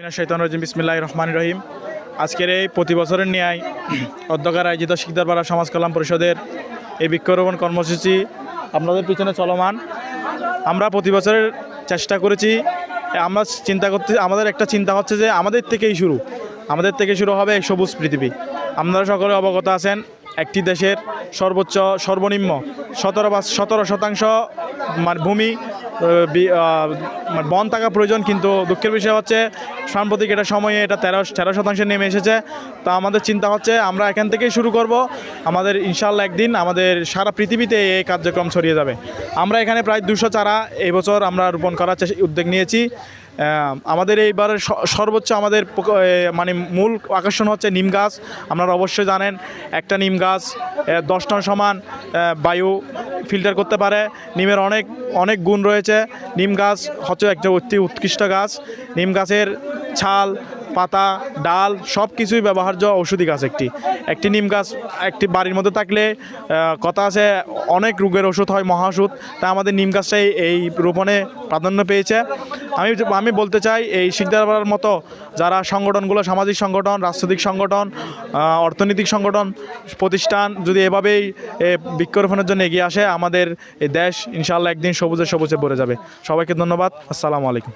শৈতান রাজিম বিসমিল্লাহ রহমান রহিম। আজকের এই প্রতি বছরের ন্যায় অধ্যকার আয়োজিত শিকদারপাড়া সমাজ কল্যাণ পরিষদের এই বৃক্ষরোপণ কর্মসূচি আপনাদের পিছনে চলমান। আমরা প্রতি বছরের চেষ্টা করেছি, আমরা চিন্তা করতে, আমাদের একটা চিন্তা হচ্ছে যে আমাদের থেকেই শুরু। আমাদের থেকে শুরু হবে এই সবুজ পৃথিবী। আপনারা সকলে অবগত আছেন। একটি দেশের সর্বোচ্চ, সর্বনিম্ন সতেরো বা সতেরো শতাংশ মানে ভূমি মানে বন থাকা প্রয়োজন, কিন্তু দুঃখের বিষয় হচ্ছে সাম্প্রতিক এটা সময়ে এটা তেরো তেরো শতাংশে নেমে এসেছে। তা আমাদের চিন্তা হচ্ছে আমরা এখান থেকেই শুরু করব। আমাদের ইনশাল্লাহ একদিন আমাদের সারা পৃথিবীতে এই কার্যক্রম ছড়িয়ে যাবে। আমরা এখানে প্রায় দুশো চারা এই বছর আমরা রোপণ করার উদ্যোগ নিয়েছি। আমাদের এইবারের সর্বোচ্চ আমাদের মানে মূল আকর্ষণ হচ্ছে নিম গাছ। আপনারা অবশ্যই জানেন, একটা নিম গাছ দশ টন সমান বায়ু ফিল্টার করতে পারে। নিমের অনেক অনেক গুণ রয়েছে। নিম গাছ হচ্ছে একটা অতি উৎকৃষ্ট গাছ। নিম গাছের ছাল, পাতা, ডাল সব কিছুই ব্যবহার্য ঔষধি গাছ একটি। একটি নিম গাছ একটি বাড়ির মধ্যে থাকলে কথা আছে, অনেক রোগের ওষুধ হয়, মহা তা আমাদের নিম গাছটাই এই রোপণে প্রাধান্য পেয়েছে। আমি আমি বলতে চাই, এই শিকদারবার মতো যারা সংগঠনগুলো, সামাজিক সংগঠন, রাজনৈতিক সংগঠন অর্থনৈতিক সংগঠন, প্রতিষ্ঠান যদি এভাবেই বৃক্ষরোপণের জন্য এগিয়ে আসে, আমাদের এই দেশ ইনশাল্লাহ একদিন সবুজে সবুজে ভরে যাবে। সবাইকে ধন্যবাদ। আসসালামু আলাইকুম।